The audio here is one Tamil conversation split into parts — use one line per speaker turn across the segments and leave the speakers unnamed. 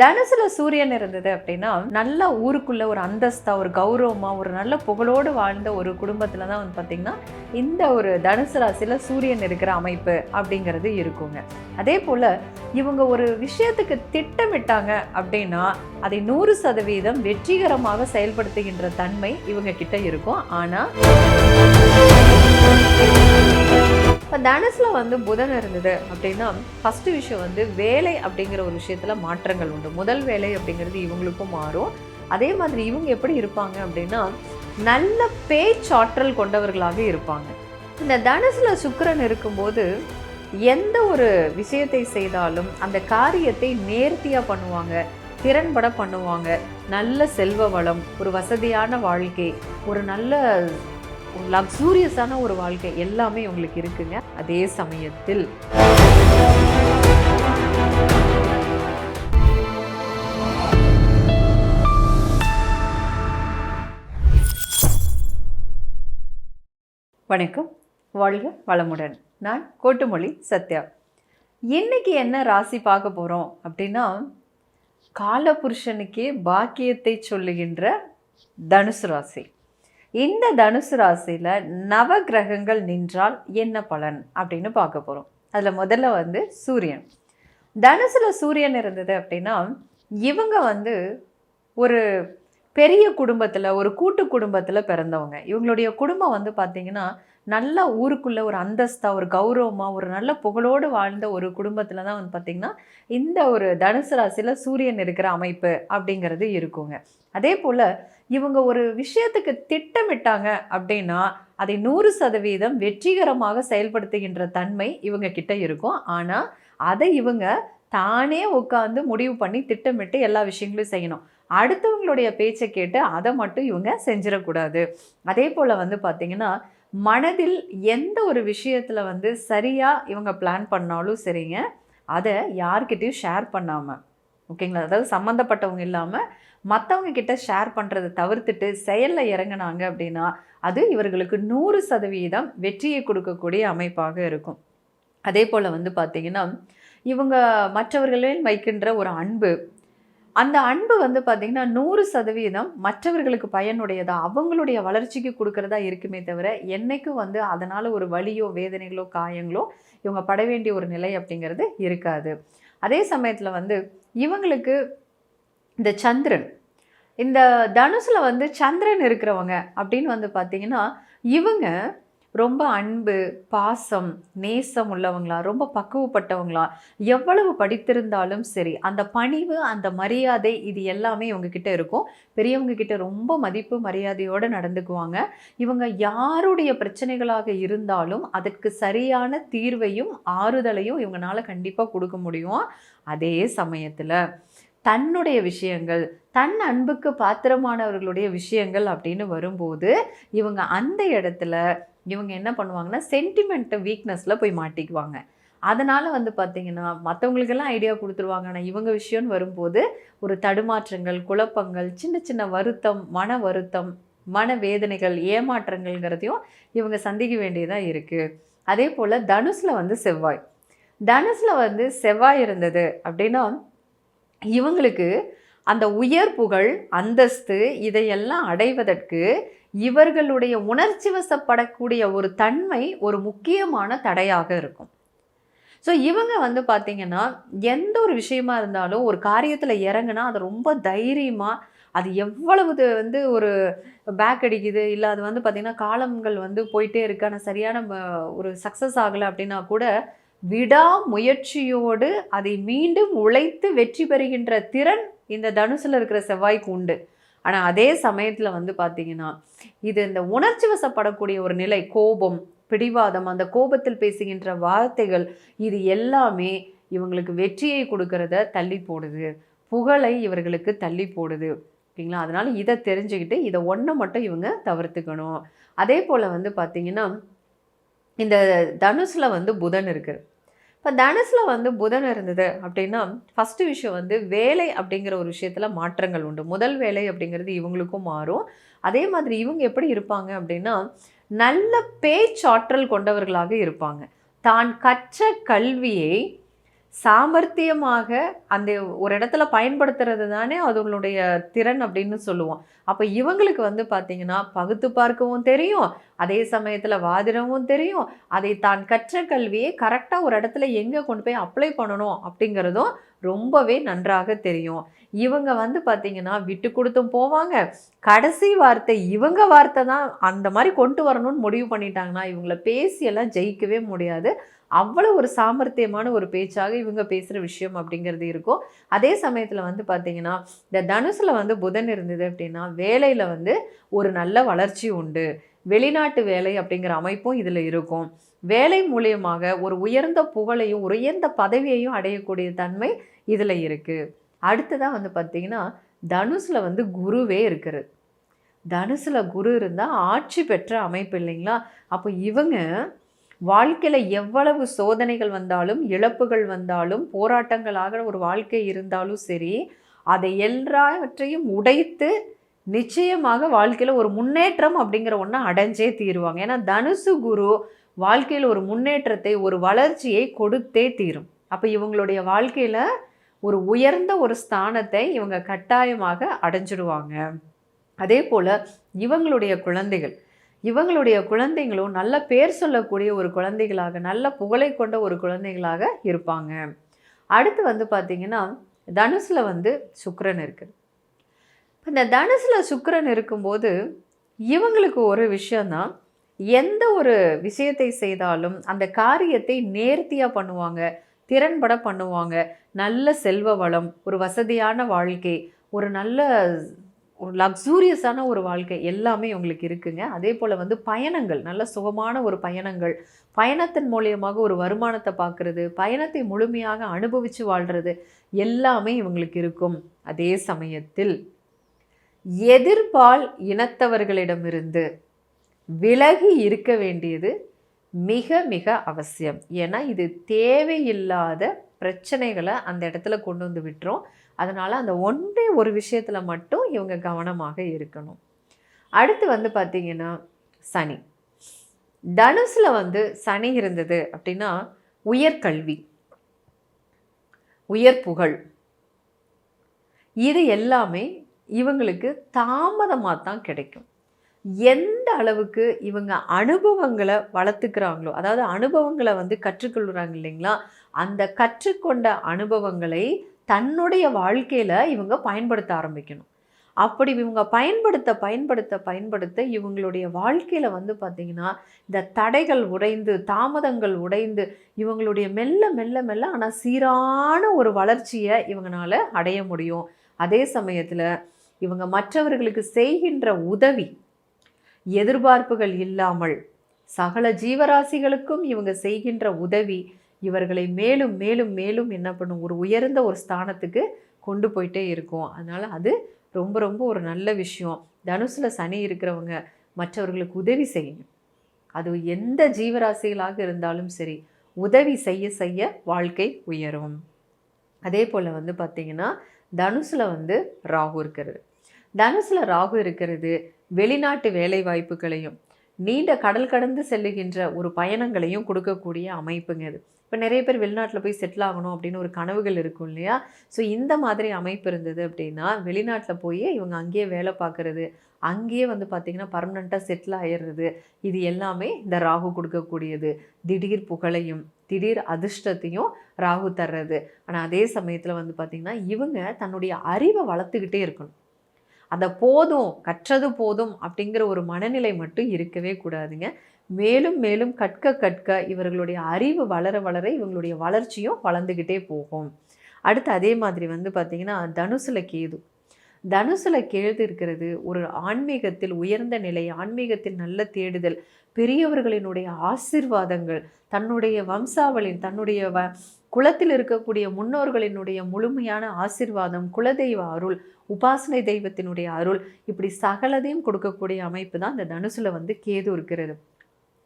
தனுசுல சூரியன் இருந்தது அப்படின்னா நல்ல ஊருக்குள்ள ஒரு அந்தஸ்தா ஒரு கௌரவமா ஒரு நல்ல புகழோடு வாழ்ந்த ஒரு குடும்பத்துல தான் வந்து பார்த்தீங்கன்னா இந்த ஒரு தனுசு ராசியில சூரியன் இருக்கிற அமைப்பு அப்படிங்கிறது இருக்குங்க. அதே போல இவங்க ஒரு விஷயத்துக்கு திட்டமிட்டாங்க அப்படின்னா அதை நூறு சதவீதம் வெற்றிகரமாக செயல்படுத்துகின்ற தன்மை இவங்க கிட்ட இருக்கும். ஆனால் இப்போ தனுசில் வந்து புதன் இருந்தது அப்படின்னா ஃபஸ்ட்டு விஷயம் வந்து வேலை அப்படிங்கிற ஒரு விஷயத்தில் மாற்றங்கள் உண்டு. முதல் வேலை அப்படிங்கிறது இவங்களுக்கும் மாறும். அதே மாதிரி இவங்க எப்படி இருப்பாங்க அப்படின்னா நல்ல பேச்சாற்றல் கொண்டவர்களாக இருப்பாங்க. இந்த தனுசில் சுக்கரன் இருக்கும்போது எந்த ஒரு விஷயத்தை செய்தாலும் அந்த காரியத்தை நேர்த்தியாக பண்ணுவாங்க திறன்பட பண்ணுவாங்க. நல்ல செல்வ வளம் ஒரு வசதியான வாழ்க்கை ஒரு நல்ல லக்ஸூரியஸான ஒரு வாழ்க்கை எல்லாமே உங்களுக்கு இருக்குங்க. அதே சமயத்தில். வணக்கம். வாழ்க வளமுடன். நான் கோட்டுமொழி சத்யா. இன்னைக்கு என்ன ராசி பார்க்க போகிறோம் அப்படின்னா காலபுருஷனுக்கே பாக்கியத்தை சொல்லுகின்ற தனுசு ராசி. இந்த தனுசு ராசியில் நவ கிரகங்கள் நின்றால் என்ன பலன் அப்படின்னு பார்க்க போகிறோம் அதில் முதல்ல வந்து சூரியன். தனுசில் சூரியன் இருந்தது அப்படின்னா இவங்க வந்து ஒரு பெரிய குடும்பத்தில் ஒரு கூட்டு குடும்பத்தில் பிறந்தவங்க. இவங்களுடைய குடும்பம் வந்து பார்த்திங்கன்னா நல்ல ஊருக்குள்ளே ஒரு அந்தஸ்தா ஒரு கௌரவமாக ஒரு நல்ல புகழோடு வாழ்ந்த ஒரு குடும்பத்தில் தான் வந்து பார்த்திங்கன்னா இந்த ஒரு தனுசு ராசியில் சூரியன் இருக்கிற அமைப்பு அப்படிங்கிறது இருக்குங்க. அதே போல் இவங்க ஒரு விஷயத்துக்கு திட்டமிட்டாங்க அப்படின்னா அதை நூறு சதவீதம் வெற்றிகரமாக செயல்படுத்துகின்ற தன்மை இவங்க கிட்ட இருக்கும். ஆனால் அதை இவங்க தானே உட்காந்து முடிவு பண்ணி திட்டமிட்டு எல்லா விஷயங்களையும் செய்யணும். அடுத்தவங்களுடைய பேச்சை கேட்டு அதை மட்டும் இவங்க செஞ்சிடக்கூடாது. அதே போல் வந்து பார்த்திங்கன்னா மனதில் எந்த ஒரு விஷயத்தில் வந்து சரியாக இவங்க பிளான் பண்ணாலும் சரிங்க அதை யார்கிட்டையும் ஷேர் பண்ணாமல் ஓகேங்களா? அதாவது சம்மந்தப்பட்டவங்க இல்லாமல் மற்றவங்க கிட்ட ஷேர் பண்ணுறதை தவிர்த்துட்டு செயலில் இறங்குனாங்க அப்படின்னா அது இவர்களுக்கு நூறு சதவீதம் வெற்றியை கொடுக்கக்கூடிய அமைப்பாக இருக்கும். அதே போல் வந்து பார்த்திங்கன்னா இவங்க மற்றவர்களில் வைக்கின்ற ஒரு அன்பு. அந்த அன்பு வந்து பார்த்திங்கன்னா நூறு சதவீதம் மற்றவர்களுக்கு பயனுடையதா அவங்களுடைய வளர்ச்சிக்கு கொடுக்கறதா இருக்குமே தவிர என்றைக்கும் வந்து அதனால் ஒரு வலியோ வேதனைகளோ காயங்களோ இவங்க பட வேண்டிய ஒரு நிலை அப்படிங்கிறது இருக்காது. அதே சமயத்தில் வந்து இவங்களுக்கு இந்த சந்திரன் இந்த தனுசில் வந்து சந்திரன் இருக்கிறவங்க அப்படின்னு வந்து பார்த்திங்கன்னா இவங்க ரொம்ப அன்பு பாசம் நேசம் உள்ளவங்களா ரொம்ப பக்குவப்பட்டவங்களா எவ்வளவு படித்திருந்தாலும் சரி அந்த பணிவு அந்த மரியாதை இது எல்லாமே இவங்கக்கிட்ட இருக்கும். பெரியவங்க கிட்ட ரொம்ப மதிப்பு மரியாதையோடு நடந்துக்குவாங்க. இவங்க யாருடைய பிரச்சனைகளாக இருந்தாலும் அதற்கு சரியான தீர்வையும் ஆறுதலையும் இவங்களால கண்டிப்பாக கொடுக்க முடியும் அதே சமயத்தில். தன்னுடைய விஷயங்கள் தன் அன்புக்கு பாத்திரமானவர்களுடைய விஷயங்கள் அப்படின்னு வரும்போது இவங்க அந்த இடத்துல இவங்க என்ன பண்ணுவாங்கன்னா சென்டிமெண்ட்டை வீக்னஸில் போய் மாட்டிக்குவாங்க. அதனால் வந்து பார்த்திங்கன்னா மற்றவங்களுக்கெல்லாம் ஐடியா கொடுத்துருவாங்க. ஆனால் இவங்க விஷயம்னு வரும்போது ஒரு தடுமாற்றங்கள் குழப்பங்கள் சின்ன சின்ன வருத்தம் மன வருத்தம் மன வேதனைகள் ஏமாற்றங்கள்ங்கிறதையும் இவங்க சந்திக்க வேண்டியதாக இருக்குது அதே போல் தனுஷில் வந்து செவ்வாய். தனுஷில் வந்து செவ்வாய் இருந்தது அப்படின்னா இவங்களுக்கு அந்த உயர் புகழ் அந்தஸ்து இதையெல்லாம் அடைவதற்கு இவர்களுடைய உணர்ச்சி வசப்படக்கூடிய ஒரு தன்மை ஒரு முக்கியமான தடையாக இருக்கும். ஸோ இவங்க வந்து பார்த்திங்கன்னா எந்த ஒரு விஷயமா இருந்தாலும் ஒரு காரியத்தில் இறங்குனா அது ரொம்ப தைரியமாக அது எவ்வளவு வந்து ஒரு பேக் அடிக்குது இல்லை அது வந்து பார்த்திங்கன்னா காலங்கள் வந்து போயிட்டே இருக்கு ஆனால் சரியான ம- ஒரு சக்ஸஸ் ஆகலை அப்படின்னா கூட விடா முயற்சியோடு அதை மீண்டும் உழைத்து வெற்றி பெறுகின்ற திறன் இந்த தனுசில் இருக்கிற செவ்வாய்க்கு உண்டு. ஆனால் அதே சமயத்தில் வந்து பார்த்தீங்கன்னா இது இந்த உணர்ச்சி வசப்படக்கூடிய ஒரு நிலை கோபம் பிடிவாதம் அந்த கோபத்தில் பேசுகின்ற வார்த்தைகள் இது எல்லாமே இவங்களுக்கு வெற்றியை கொடுக்கறத தள்ளி போடுது. புகழை இவர்களுக்கு தள்ளி போடுது. ஓகேங்களா? அதனால் இதை தெரிஞ்சுக்கிட்டு இதை ஒன்றை மட்டும் இவங்க தவிர்த்துக்கணும். அதே போல் வந்து பார்த்தீங்கன்னா இந்த தனுஷில் வந்து புதன் இருக்குது இப்போ தனுஷில் வந்து புதன் இருந்தது அப்படின்னா ஃபஸ்ட்டு விஷயம் வந்து வேலை அப்படிங்கிற ஒரு விஷயத்தில் மாற்றங்கள் உண்டு. முதல் வேலை அப்படிங்கிறது இவங்களுக்கும் மாறும். அதே மாதிரி இவங்க எப்படி இருப்பாங்க அப்படின்னா நல்ல பேச்சாற்றல் கொண்டவர்களாக இருப்பாங்க. தான் கற்ற கல்வியை சாமர்த்தியமாக அந்த ஒரு இடத்துல பயன்படுத்துறது தானே அதுங்களுடைய திறன் அப்படின்னு சொல்லுவோம். அப்போ இவங்களுக்கு வந்து பார்த்திங்கன்னா பகுத்து பார்க்கவும் தெரியும் அதே சமயத்தில் வாதிடவும் தெரியும். அதை தான் கற்ற கல்வியை கரெக்டாக ஒரு இடத்துல எங்கே கொண்டு போய் அப்ளை பண்ணணும் அப்படிங்கிறதும் ரொம்பவே நன்றாக தெரியும். இவங்க வந்து பார்த்திங்கன்னா விட்டு கொடுத்தும் போவாங்க. கடைசி வார்த்தை இவங்க வார்த்தை தான் அந்த மாதிரி கொண்டு வரணும்னு முடிவு பண்ணிட்டாங்கன்னா இவங்கள பேசியெல்லாம் ஜெயிக்கவே முடியாது. அவ்வளோ ஒரு சாமர்த்தியமான ஒரு பேச்சாக இவங்க பேசுகிற விஷயம் அப்படிங்கிறது இருக்கும். அதே சமயத்தில் வந்து பார்த்திங்கன்னா இந்த தனுசில் வந்து புதன் இருந்தது அப்படின்னா வேலையில் வந்து ஒரு நல்ல வளர்ச்சி உண்டு. வெளிநாட்டு வேலை அப்படிங்கிற அமைப்பும் இதில் இருக்கும். வேலை மூலியமாக ஒரு உயர்ந்த புகழையும் உயர்ந்த பதவியையும் அடையக்கூடிய தன்மை இதில் இருக்குது அடுத்ததாக வந்து பார்த்திங்கன்னா தனுசில் வந்து குருவே இருக்கிறது. தனுசில் குரு இருந்தால் ஆட்சி பெற்ற அமைப்பு இல்லைங்களா? அப்போ இவங்க வாழ்க்கையில் எவ்வளவு சோதனைகள் வந்தாலும் இழப்புகள் வந்தாலும் போராட்டங்களாக ஒரு வாழ்க்கை இருந்தாலும் சரி அதை எல்லாவற்றையும் உடைத்து நிச்சயமாக வாழ்க்கையில் ஒரு முன்னேற்றம் அப்படிங்கிற ஒன்றை அடைஞ்சே தீருவாங்க. ஏன்னா தனுசு குரு வாழ்க்கையில் ஒரு முன்னேற்றத்தை ஒரு வளர்ச்சியை கொடுத்தே தீரும். அப்போ இவங்களுடைய வாழ்க்கையில் ஒரு உயர்ந்த ஒரு ஸ்தானத்தை இவங்க கட்டாயமாக அடைஞ்சிடுவாங்க. அதே போல் இவங்களுடைய குழந்தைகள் இவங்களுடைய குழந்தைங்களும் நல்ல பேர் சொல்லக்கூடிய ஒரு குழந்தைகளாக நல்ல புகழை கொண்ட ஒரு குழந்தைகளாக இருப்பாங்க. அடுத்து வந்து பார்த்திங்கன்னா தனுசில் வந்து சுக்கரன் இருக்குது இந்த தனுசில் சுக்கரன் இருக்கும்போது இவங்களுக்கு ஒரு விஷயந்தான் எந்த ஒரு விஷயத்தை செய்தாலும் அந்த காரியத்தை நேர்த்தியாக பண்ணுவாங்க திறன்பட பண்ணுவாங்க. நல்ல செல்வ வளம் ஒரு வசதியான வாழ்க்கை ஒரு நல்ல ஒரு லக்ஸூரியஸான ஒரு வாழ்க்கை எல்லாமே உங்களுக்கு இருக்குங்க. அதே போல் வந்து பயணங்கள் நல்ல சுகமான ஒரு பயணங்கள் பயணத்தின் மூலியமாக ஒரு வருமானத்தை பார்க்குறது பயணத்தை முழுமையாக அனுபவித்து வாழ்கிறது எல்லாமே இவங்களுக்கு இருக்கும். அதே சமயத்தில் எதிர்பால் இனத்தவர்களிடமிருந்து விலகி இருக்க வேண்டியது மிக மிக அவசியம். ஏன்னா இது தேவையில்லாத பிரச்சனைகளை அந்த இடத்துல கொண்டு வந்து விட்டுரும். அதனால் அந்த ஒன்றே ஒரு விஷயத்தில் மட்டும் இவங்க கவனமாக இருக்கணும். அடுத்து வந்து பார்த்திங்கன்னா சனி. தனுசில் வந்து சனி இருந்தது அப்படின்னா உயர்கல்வி. உயர் புகழ் இது எல்லாமே இவங்களுக்கு தாமதமாக தான் கிடைக்கும். எந்த அளவுக்கு இவங்க அனுபவங்களை வளர்த்துக்கிறாங்களோ அதாவது அனுபவங்களை வந்து கற்றுக்கொள்கிறாங்க இல்லைங்களா அந்த கற்றுக்கொண்ட அனுபவங்களை தன்னுடைய வாழ்க்கையில் இவங்க பயன்படுத்த ஆரம்பிக்கணும். அப்படி இவங்க பயன்படுத்த பயன்படுத்த பயன்படுத்த இவங்களுடைய வாழ்க்கையில் வந்து பார்த்திங்கன்னா இந்த தடைகள் உடைந்து தாமதங்கள் உடைந்து இவங்களுடைய மெல்ல மெல்ல மெல்ல ஆனால் சீரான ஒரு வளர்ச்சியை இவங்களால அடைய முடியும். அதே சமயத்தில் இவங்க மற்றவர்களுக்கு செய்கின்ற உதவி எதிர்பார்ப்புகள் இல்லாமல் சகல ஜீவராசிகளுக்கும் இவங்க செய்கின்ற உதவி இவர்களை மேலும் மேலும் மேலும் என்ன பண்ணும்? ஒரு உயர்ந்த ஒரு ஸ்தானத்துக்கு கொண்டு போயிட்டே இருக்கும். அதனால் அது ரொம்ப ரொம்ப ஒரு நல்ல விஷயம். தனுசில் சனி இருக்கிறவங்க மற்றவர்களுக்கு உதவி செய்யணும் அது எந்த ஜீவராசிகளாக இருந்தாலும் சரி உதவி செய்ய செய்ய வாழ்க்கை உயரும். அதே போல் வந்து பார்த்திங்கன்னா தனுசில் வந்து ராகு இருக்கிறது. தனுசில் ராகு இருக்கிறது வெளிநாட்டு வேலை வாய்ப்புகளையும் நீண்ட கடல் கடந்து செல்லுகின்ற ஒரு பயணங்களையும் கொடுக்கக்கூடிய அமைப்புங்க இது. இப்போ நிறைய பேர் வெளிநாட்டில் போய் செட்டில் ஆகணும் அப்படின்னு ஒரு கனவுகள் இருக்கும் இல்லையா? ஸோ இந்த மாதிரி அமைப்பு இருந்தது அப்படின்னா வெளிநாட்டில் போய் இவங்க அங்கேயே வேலை பார்க்குறது அங்கேயே வந்து பார்த்திங்கன்னா பர்மனெண்ட்டாக செட்டில் ஆயிடுறது இது எல்லாமே இந்த ராகு கொடுக்கக்கூடியது. திடீர் புகழையும் திடீர் அதிர்ஷ்டத்தையும் ராகு தர்றது. ஆனால் அதே சமயத்தில் வந்து பார்த்திங்கன்னா இவங்க தன்னுடைய அறிவை வளர்த்துக்கிட்டே இருக்கணும். அந்த போதும் கற்றது போதும் அப்படிங்கிற ஒரு மனநிலை மட்டும் இருக்கவே கூடாதுங்க. மேலும் மேலும் கற்க கற்க இவர்களுடைய அறிவு வளர வளர இவங்களுடைய வளர்ச்சியும் வளர்ந்துக்கிட்டே போகும். அடுத்து அதே மாதிரி வந்து பார்த்திங்கன்னா தனுசில் கேது. தனுசில் கேது இருக்கிறது ஒரு ஆன்மீகத்தில் உயர்ந்த நிலை ஆன்மீகத்தில் நல்ல தேடுதல் பெரியவர்களினுடைய ஆசிர்வாதங்கள் தன்னுடைய வம்சாவளின் தன்னுடைய வ குளத்தில் இருக்கக்கூடிய முன்னோர்களினுடைய முழுமையான ஆசிர்வாதம் குலதெய்வ அருள் உபாசனை தெய்வத்தினுடைய அருள் இப்படி சகலதையும் கொடுக்கக்கூடிய அமைப்பு தான் இந்த தனுசில் வந்து கேது இருக்கிறது.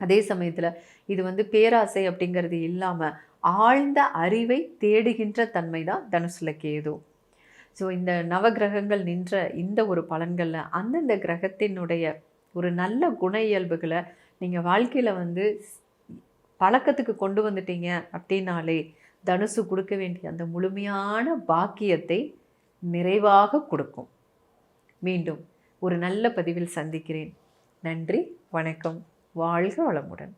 அதே சமயத்தில் இது வந்து பேராசை அப்படிங்கிறது இல்லாமல் ஆழ்ந்த அறிவை தேடுகின்ற தன்மை தான் தனுசில் கேது. ஸோ இந்த நவகிரகங்கள் நின்ற இந்த ஒரு பலன்களில் அந்தந்த கிரகத்தினுடைய ஒரு நல்ல குண இயல்புகளை நீங்கள் வாழ்க்கையில் வந்து பழக்கத்துக்கு கொண்டு வந்துட்டீங்க அப்படின்னாலே தனுசு கொடுக்க வேண்டிய அந்த முழுமையான பாக்கியத்தை நிறைவாக கொடுக்கும். மீண்டும் ஒரு நல்ல பதிவில் சந்திக்கிறேன். நன்றி வணக்கம். வாழ்க வளமுடன்.